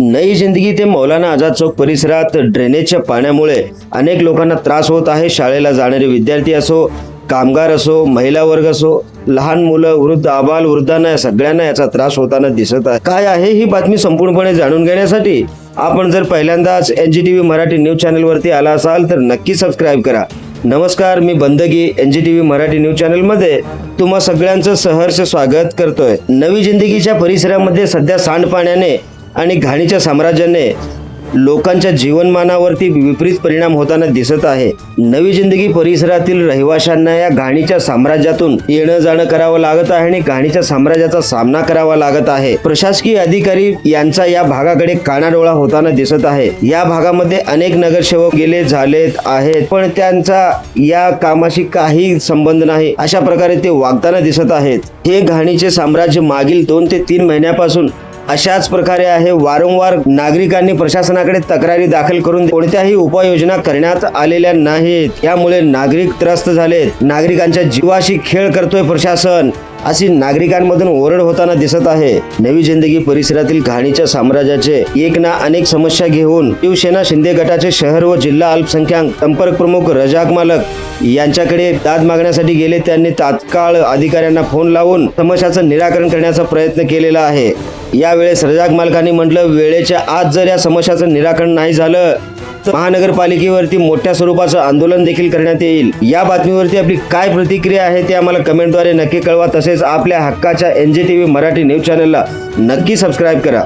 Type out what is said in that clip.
नई जिंदगी ते मौलाना आझाद चौक परिसरात ड्रेनेजच्या पाण्यामुळे अनेक लोकांना त्रास होत आहे. शाळेला जाणारे विद्यार्थी असो कामगार असो महिला वर्ग असो लहान मुलं वृद्ध आबाल वृद्धांना या सगळ्यांना याचा त्रास होताना दिसत आहे. काय आहे ही बातमी संपूर्णपणे जाणून घेण्यासाठी आपण जर पहिल्यांदाच N G T V Marathi news चॅनलवरती आला असाल तर नक्की सबस्क्राईब करा. नमस्कार मी Bandagi N G T V Marathi news चॅनलमध्ये तुम्हा सगळ्यांचं सहर्ष स्वागत करतोय. नवी जिंदगीच्या परिसरामध्ये सध्या सांडपाण्याने आणि घाणीच्या साम्राज्याने लोकांच्या जीवनमानावरती विपरीत परिणाम होताना दिसत आहे. नवी जिंदगी परिसरातील रहिवाशांना या घाणीच्या साम्राज्यातून येणं जाणं करावं लागत आहे आणि घाणीच्या साम्राज्याचा सामना करावा लागत आहे. प्रशासकीय अधिकारी यांचा या भागाकडे कानाडोळा होताना दिसत आहे. या भागामध्ये अनेक नगरसेवक गेले झालेत आहेत पण त्यांचा या कामाशी काही संबंध नाही. अशा प्रकारे ते वागताना दिसत आहेत. हे घाणीचे साम्राज्य मागील दोन ते तीन महिन्यापासून अशाच प्रकारे आहे. वारंवार नागरिकांनी प्रशासनाकडे तक्रारी दाखल करून कोणत्याही उपाययोजना करण्यात आलेल्या नाहीत. यामुळे नागरिक त्रस्त झालेत. नागरिकांच्या जीवाशी खेळ करतोय प्रशासन. अशी नागरिकांमधून ओरड होताना दिसत आहे. नवी जिंदगी परिसरातील घाणीच्या साम्राज्याचे एक ना अनेक समस्या घेऊन शिवसेना शिंदे गटाचे शहर व जिल्हा अल्पसंख्याक संपर्क प्रमुख रजाक मालक यांच्याकडे दाद मागण्यासाठी गेले. त्यांनी तात्काळ अधिकाऱ्यांना फोन लावून समस्याचं निराकरण करण्याचा प्रयत्न केलेला आहे. यावेळेस रजाक मालकांनी म्हटलं वेळेच्या आज जर या समस्याचं निराकरण नाही झालं तर महानगरपालिकेवरती मोठ्या स्वरूपाचं आंदोलन देखील करण्यात येईल. या बातमीवरती आपली काय प्रतिक्रिया आहे ते आम्हाला कमेंटद्वारे नक्की कळवा. तसेच आपल्या हक्काच्या N G T V Marathi news चॅनलला नक्की सबस्क्राईब करा.